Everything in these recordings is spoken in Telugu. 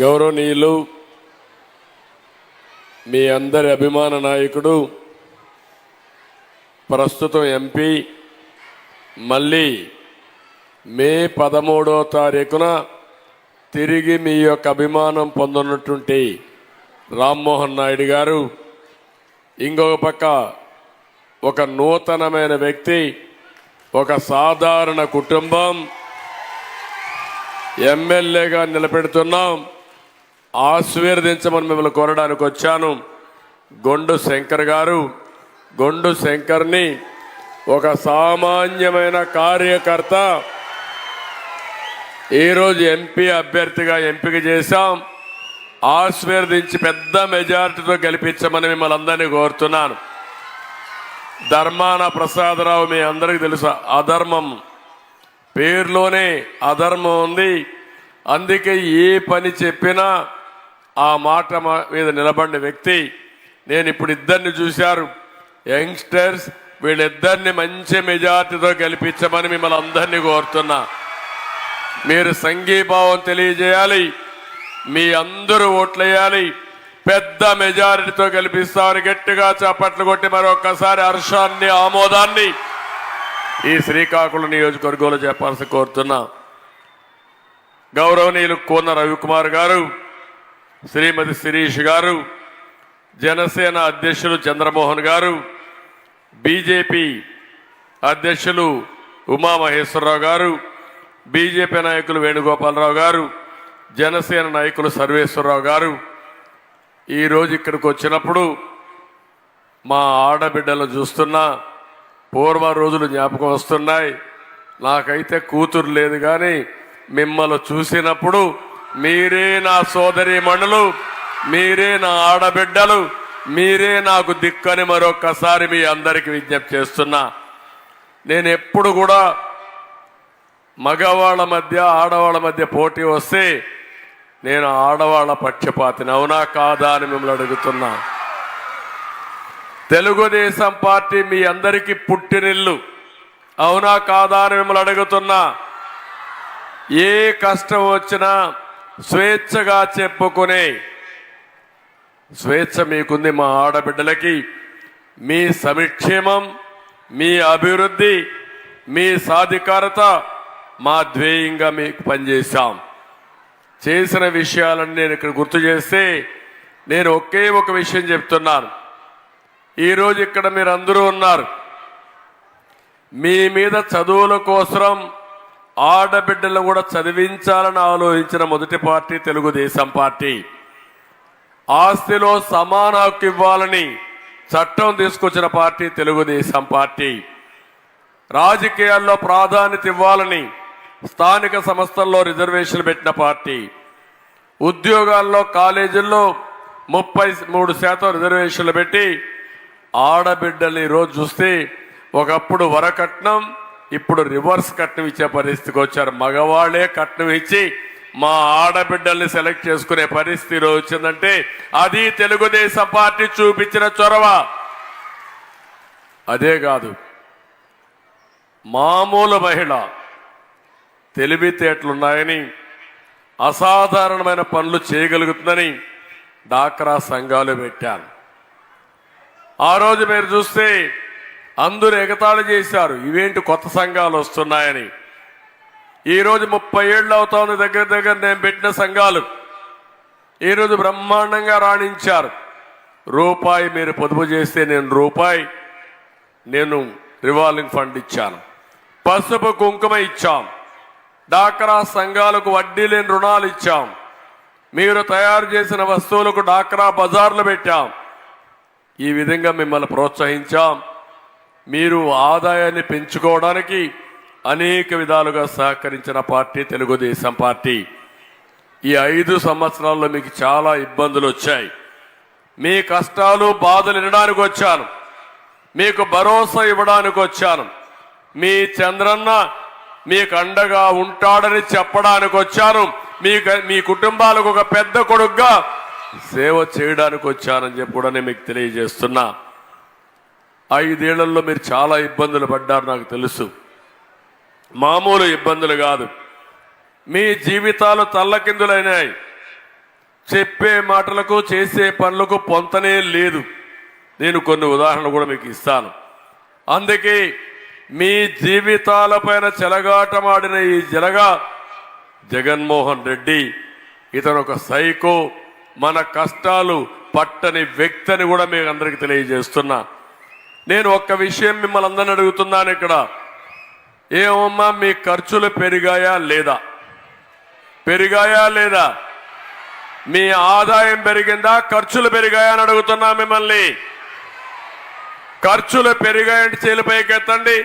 గౌరవనీయులు మీ అందరి అభిమాన నాయకుడు ప్రస్తుతం ఎంపీ మళ్ళీ మే పదమూడో తారీఖున తిరిగి మీ యొక్క అభిమానం పొందనటువంటి రామ్మోహన్ నాయుడు గారు ఇంకొక పక్క ఒక నూతనమైన వ్యక్తి ఒక సాధారణ కుటుంబం ఎమ్మెల్యేగా నిలబెడుతున్నాం. ఆశీర్వదించమని మిమ్మల్ని కోరడానికి వచ్చాను. గొండు శంకర్ గారు గొండు శంకర్ని ఒక సామాన్యమైన కార్యకర్త ఈరోజు ఎంపీ అభ్యర్థిగా ఎంపిక చేశాం. ఆశీర్వదించి పెద్ద మెజారిటీతో గెలిపించమని మిమ్మల్ని అందరినీ కోరుతున్నాను. ధర్మాన ప్రసాదరావు మీ అందరికీ తెలుసు అధర్మం. పేరులోనే అధర్మం ఉంది. అందుకే ఏ పని చెప్పినా ఆ మాట మా- మీద నిలబడిన వ్యక్తి నేను ఇప్పుడు ఇద్దరిని చూశారు. యంగ్స్టర్స్ వీళ్ళిద్దరిని మంచి మెజార్టీతో గెలిపించమని మిమ్మల్ని అందరినీ కోరుతున్నా. మీరు సంఘీభావం తెలియజేయాలి. మీ అందరూ ఓట్లేయాలి. పెద్ద మెజారిటీతో గెలిపిస్తారు గట్టిగా చప్పట్లు కొట్టి మరొకసారి హర్షాన్ని ఆమోదాన్ని ఈ శ్రీకాకుళం నియోజకవర్గంలో చెప్పాల్సి కోరుతున్నా. గౌరవనీయులు కోన రవికుమార్ గారు శ్రీమతి శిరీష్ గారు జనసేన అధ్యక్షులు చంద్రమోహన్ గారు బీజేపీ అధ్యక్షులు ఉమామహేశ్వరరావు గారు బీజేపీ నాయకులు వేణుగోపాలరావు గారు జనసేన నాయకులు సర్వేశ్వరరావు గారు. ఈరోజు ఇక్కడికి వచ్చినప్పుడు మా ఆడబిడ్డలు చూస్తున్నా పూర్వ రోజులు జ్ఞాపకం వస్తున్నాయి. నాకైతే కూతురు లేదు కానీ మిమ్మల్ని చూసినప్పుడు మీరే నా సోదరి మణులు మీరే నా ఆడబిడ్డలు మీరే నాకు దిక్కని మరొక్కసారి మీ అందరికి విజ్ఞప్తి చేస్తున్నా. నేను ఎప్పుడు కూడా మగవాళ్ళ మధ్య ఆడవాళ్ళ మధ్య పోటీ వస్తే నేను ఆడవాళ్ళ పక్షపాతిని అవునా కాదా అని మిమ్మల్ని అడుగుతున్నా. తెలుగుదేశం పార్టీ మీ అందరికీ పుట్టినిల్లు అవునా కాదా అని మిమ్మల్ని అడుగుతున్నా. ఏ కష్టం వచ్చినా స్వేచ్ఛగా చెప్పుకునే స్వేచ్ఛ మీకుంది మా ఆడబిడ్డలకి. మీ సంక్షేమం మీ అభివృద్ధి మీ సాధికారత మా ధ్యేయంగా మీకు పనిచేశాం. చేసిన విషయాలను నేను ఇక్కడ గుర్తు చేస్తే నేను ఒకే ఒక విషయం చెప్తున్నాను. ఈరోజు ఇక్కడ మీరు అందరూ ఉన్నారు. మీ మీద చదువుల కోసం ఆడబిడ్డలు కూడా చదివించాలని ఆలోచించిన మొదటి పార్టీ తెలుగుదేశం పార్టీ. ఆస్తిలో సమాన హక్కు ఇవ్వాలని చట్టం తీసుకొచ్చిన పార్టీ తెలుగుదేశం పార్టీ. రాజకీయాల్లో ప్రాధాన్యత ఇవ్వాలని స్థానిక సంస్థల్లో రిజర్వేషన్లు పెట్టిన పార్టీ. ఉద్యోగాల్లో కాలేజీల్లో ముప్పై మూడు శాతం రిజర్వేషన్లు పెట్టి ఆడబిడ్డల్ని ఈరోజు చూస్తే ఒకప్పుడు వరకట్నం ఇప్పుడు రివర్స్ కట్నం ఇచ్చే పరిస్థితికి వచ్చారు. మగవాళ్ళే కట్నం ఇచ్చి మా ఆడబిడ్డల్ని సెలెక్ట్ చేసుకునే పరిస్థితి వచ్చిందంటే అది తెలుగుదేశం పార్టీ చూపించిన చొరవ. అదే కాదు మామూలు మహిళ తెలివితేటలున్నాయని అసాధారణమైన పనులు చేయగలుగుతుందని డాక్రా సంఘాలు పెట్టాను ఆ రోజు మీరు చూస్తే అందరూ ఎగతాళి చేశారు. ఇవేంటి కొత్త సంఘాలు వస్తున్నాయని. ఈరోజు ముప్పై ఏళ్ళు అవుతోంది దగ్గర దగ్గర నేను పెట్టిన సంఘాలు. ఈరోజు బ్రహ్మాండంగా రాణించారు. రూపాయి మీరు పొదుపు చేస్తే నేను రూపాయి నేను రివాల్వింగ్ ఫండ్ ఇచ్చాను. పసుపు కుంకుమ ఇచ్చాం. డాక్రా సంఘాలకు వడ్డీ లేని రుణాలు ఇచ్చాం. మీరు తయారు చేసిన వస్తువులకు డాక్రా బజార్లు పెట్టాం. ఈ విధంగా మిమ్మల్ని ప్రోత్సహించాం. మీరు ఆదాయాన్ని పెంచుకోవడానికి అనేక విధాలుగా సహకరించిన పార్టీ తెలుగుదేశం పార్టీ. ఈ ఐదు సంవత్సరాల్లో మీకు చాలా ఇబ్బందులు వచ్చాయి. మీ కష్టాలు బాధలు వినడానికి వచ్చాను. మీకు భరోసా ఇవ్వడానికి వచ్చాను. మీ చంద్రన్న మీకు అండగా ఉంటాడని చెప్పడానికి వచ్చాను. మీ మీ కుటుంబాలకు ఒక పెద్ద కొడుకుగా సేవ చేయడానికి వచ్చానని చెప్పి కూడా నేను మీకు తెలియజేస్తున్నా. ఐదేళ్ళలో మీరు చాలా ఇబ్బందులు పడ్డారు నాకు తెలుసు. మామూలు ఇబ్బందులు కాదు. మీ జీవితాలు తల్లకిందులైనాయి. చెప్పే మాటలకు చేసే పనులకు పొంతనే లేదు. నేను కొన్ని ఉదాహరణలు కూడా మీకు ఇస్తాను. అందుకే మీ జీవితాలపైన చెలగాటమాడిన ఈ జలగా జగన్మోహన్ రెడ్డి ఇతను ఒక సైకో మన కష్టాలు పట్టని వ్యక్తిని కూడా మీకు అందరికీ తెలియజేస్తున్నా. నేను ఒక్క విషయం మిమ్మల్ని అందరిని అడుగుతున్నాను ఇక్కడ. ఏమమ్మా మీ ఖర్చులు పెరిగాయా లేదా? పెరిగాయా లేదా? మీ ఆదాయం పెరిగిందా? ఖర్చులు పెరిగాయా అని అడుగుతున్నా మిమ్మల్ని. ఖర్చులు పెరిగాయంటే చేలిపైకి ఎత్తండి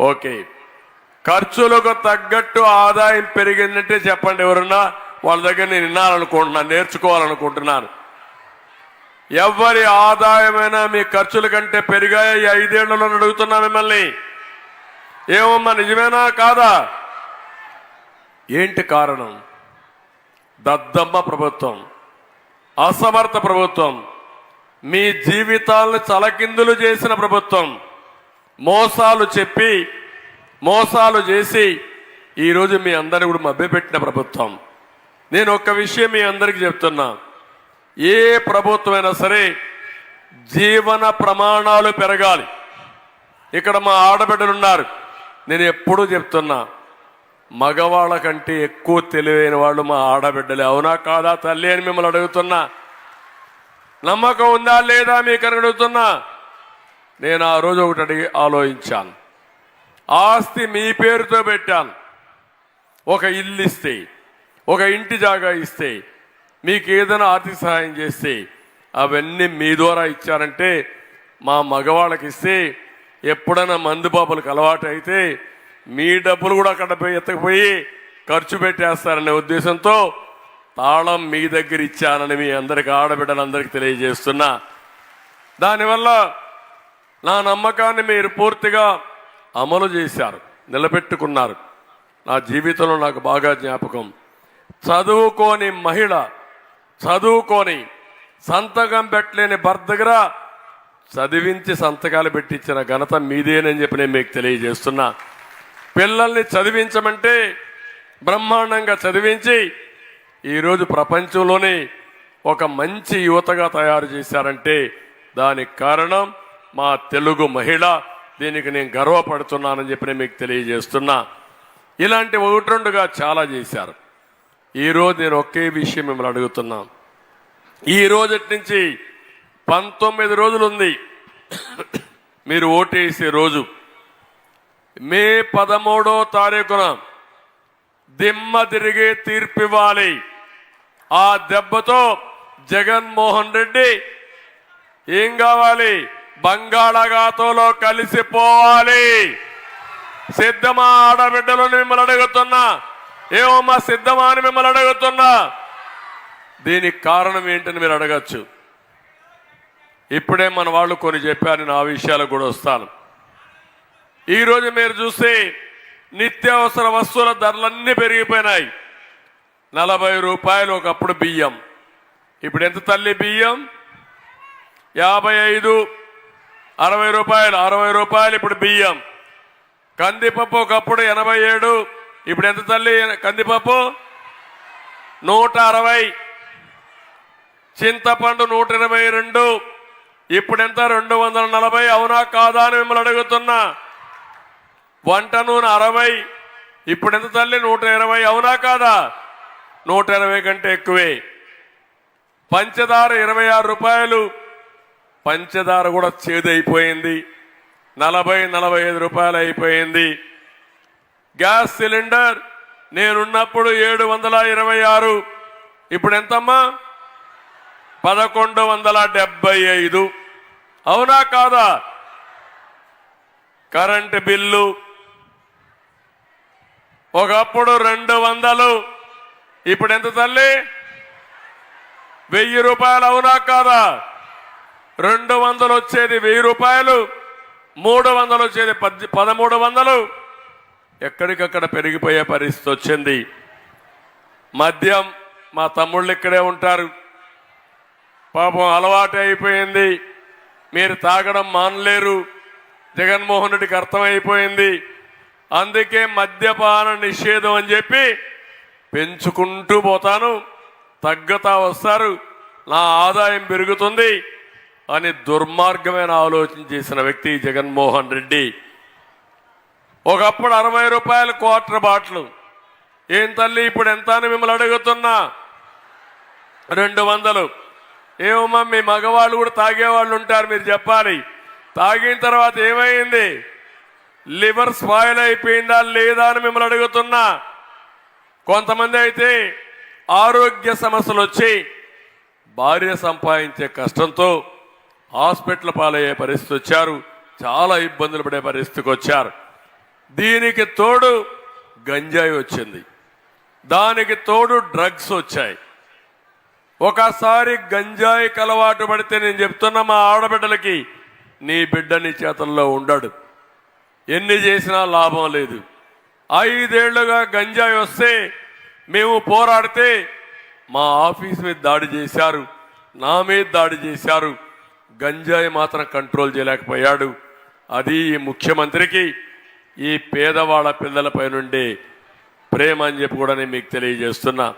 ఓకే. ఖర్చులకు తగ్గట్టు ఆదాయం పెరిగిందంటే చెప్పండి ఎవరన్నా? వాళ్ళ దగ్గర నేను వినాలనుకుంటున్నాను నేర్చుకోవాలనుకుంటున్నాను. ఎవరి ఆదాయమైనా మీ ఖర్చుల కంటే పెరిగాయా? ఈ ఐదేళ్ళలో అడుగుతున్నా మిమ్మల్ని. ఏమమ్మా నిజమేనా కాదా? ఏంటి కారణం? దద్దమ్మ ప్రభుత్వం అసమర్థ ప్రభుత్వం మీ జీవితాలను చలకిందులు చేసిన ప్రభుత్వం మోసాలు చెప్పి మోసాలు చేసి ఈరోజు మీ అందరిని కూడా మభ్యపెట్టిన ప్రభుత్వం. నేను ఒక్క విషయం మీ అందరికీ చెప్తున్నా. ఏ ప్రభుత్వమైనా సరే జీవన ప్రమాణాలు పెరగాలి. ఇక్కడ మా ఆడబిడ్డలు ఉన్నారు. నేను ఎప్పుడూ చెప్తున్నా మగవాళ్ళ కంటే ఎక్కువ తెలివైన వాళ్ళు మా ఆడబిడ్డలే. అవునా కాదా తల్లి అని మిమ్మల్ని అడుగుతున్నా. నమ్మకం ఉందా లేదా మీకు అని అడుగుతున్నా. నేను ఆ రోజు ఒకటి అడిగి ఆలోచించాను. ఆస్తి మీ పేరుతో పెట్టాను. ఒక ఇల్లు ఇస్తే ఒక ఇంటి జాగా ఇస్తే మీకు ఏదైనా ఆర్థిక సహాయం చేస్తే అవన్నీ మీ ద్వారా ఇచ్చారంటే మా మగవాళ్ళకి ఇస్తే ఎప్పుడైనా మందుబాబులకు అలవాటు అయితే మీ డబ్బులు కూడా అక్కడ పోయి ఎత్తకపోయి ఖర్చు పెట్టేస్తారనే ఉద్దేశంతో తాళం మీ దగ్గర ఇచ్చానని మీ అందరికి ఆడబిడ్డలందరికీ తెలియజేస్తున్నా. దానివల్ల నా నమ్మకాన్ని మీరు పూర్తిగా అమలు చేశారు నిలబెట్టుకున్నారు. నా జీవితంలో నాకు బాగా జ్ఞాపకం. చదువుకోని మహిళ చదువుకొని సంతకం పెట్టలేని భర్త దగ్గర చదివించి సంతకాలు పెట్టించిన ఘనత మీదేనని చెప్పి నేను మీకు తెలియజేస్తున్నా. పిల్లల్ని చదివించమంటే బ్రహ్మాండంగా చదివించి ఈరోజు ప్రపంచంలోనే ఒక మంచి యువతగా తయారు చేశారంటే దానికి కారణం మా తెలుగు మహిళ దీనికి నేను గర్వపడుతున్నానని చెప్పి నేను మీకు తెలియజేస్తున్నా. ఇలాంటి ఒకటి రెండుగా చాలా చేశారు. ఈరోజు నేను ఒకే విషయం మిమ్మల్ని అడుగుతున్నా ఈ రోజటి నుంచి పంతొమ్మిది రోజులు ఉంది. మీరు ఓటేసే రోజు. మే పదమూడో తారీఖున దిమ్మ తిరిగే తీర్పివ్వాలి ఆ దెబ్బతో జగన్మోహన్ రెడ్డి ఏం కావాలి? బంగాళాఖాతంలో కలిసిపోవాలి. సిద్ధమా ఆడబిడ్డలు మిమ్మల్ని అడుగుతున్నా. ఏమమ్మా సిద్ధమా అని మిమ్మల్ని అడుగుతున్నా. దీనికి కారణం ఏంటని మీరు అడగచ్చు. ఇప్పుడే మన వాళ్ళు కొన్ని చెప్పారు నేను ఆ విషయాలకు కూడా వస్తాను. ఈరోజు మీరు చూస్తే నిత్యావసర వస్తువుల ధరలన్నీ పెరిగిపోయినాయి. నలభై రూపాయలు ఒకప్పుడు బియ్యం. ఇప్పుడు ఎంత తల్లి బియ్యం? యాభై ఐదు అరవై రూపాయలు అరవై రూపాయలు ఇప్పుడు బియ్యం. కందిపప్పు ఒకప్పుడు ఎనభై ఏడు ఇప్పుడు ఎంత తల్లి? కందిపప్పు? నూట అరవై. చింతపండు నూట ఇరవై రెండు. ఇప్పుడు ఎంత? రెండు వందల నలభై. అవునా కాదా అని మిమ్మల్ని అడుగుతున్నా. వంట నూనె అరవై. ఇప్పుడు ఎంత తల్లి? నూట ఇరవై. అవునా కాదా? నూట ఇరవై కంటే ఎక్కువే. పంచదార ఇరవై ఆరు రూపాయలు. పంచదార కూడా చేదైపోయింది. నలభై నలభై ఐదు రూపాయలు అయిపోయింది. గ్యాస్ సిలిండర్ నేనున్నప్పుడు ఏడు వందల ఇరవై ఆరు. ఇప్పుడు ఎంతమ్మా? పదకొండు వందల డెబ్బై ఐదు. అవునా కాదా? కరెంటు బిల్లు ఒకప్పుడు రెండు వందలు. ఇప్పుడు ఎంత తల్లి? వెయ్యి రూపాయలు అవునా కాదా? రెండు వందలు వచ్చేది వెయ్యి రూపాయలు మూడు వందలు వచ్చేది పద్ పదమూడు వందలు. ఎక్కడికక్కడ పెరిగిపోయే పరిస్థితి వచ్చింది. మద్యం మా తమ్ముళ్ళు ఇక్కడే ఉంటారు. పాపం అలవాటు అయిపోయింది. మీరు తాగడం మానలేరు. జగన్మోహన్ రెడ్డికి అర్థమైపోయింది. అందుకే మద్యపాన నిషేధం అని చెప్పి పెంచుకుంటూ పోతాను. తగ్గతా వస్తారు. నా ఆదాయం పెరుగుతుంది అని దుర్మార్గమైన ఆలోచన చేసిన వ్యక్తి జగన్మోహన్ రెడ్డి. ఒకప్పుడు అరవై రూపాయలు క్వార్టర్ బాట్లు. ఏం తల్లి ఇప్పుడు ఎంత అని మిమ్మల్ని అడుగుతున్నా? రెండు వందలు. ఏమమ్మా మీ మగవాళ్ళు కూడా తాగేవాళ్ళు ఉంటారు మీరు చెప్పాలి. తాగిన తర్వాత ఏమైంది? లివర్ స్పాయిల్ అయిపోయిందా లేదా అని మిమ్మల్ని అడుగుతున్నా. కొంతమంది అయితే ఆరోగ్య సమస్యలు వచ్చి భార్య సంపాదించే కష్టంతో హాస్పిటల్ పాలయ్యే పరిస్థితి వచ్చారు. చాలా ఇబ్బందులు పడే పరిస్థితికి వచ్చారు. దీనికి తోడు గంజాయి వచ్చింది. దానికి తోడు డ్రగ్స్ వచ్చాయి. ఒకసారి గంజాయి కలవాటు పడితే నేను చెప్తున్నా మా ఆడబిడ్డలకి నీ బిడ్డ నీ చేతుల్లో ఉండడు. ఎన్ని చేసినా లాభం లేదు. ఐదేళ్ళుగా గంజాయి వస్తే మేము పోరాడితే మా ఆఫీస్ మీద దాడి చేశారు నా మీద దాడి చేశారు. గంజాయి మాత్రం కంట్రోల్ చేయలేకపోయాడు. అది ముఖ్యమంత్రికి ఈ పేదవాళ్ళ పిల్లలపై నుండి ప్రేమ అని చెప్పి కూడా నేను మీకు తెలియజేస్తున్నా.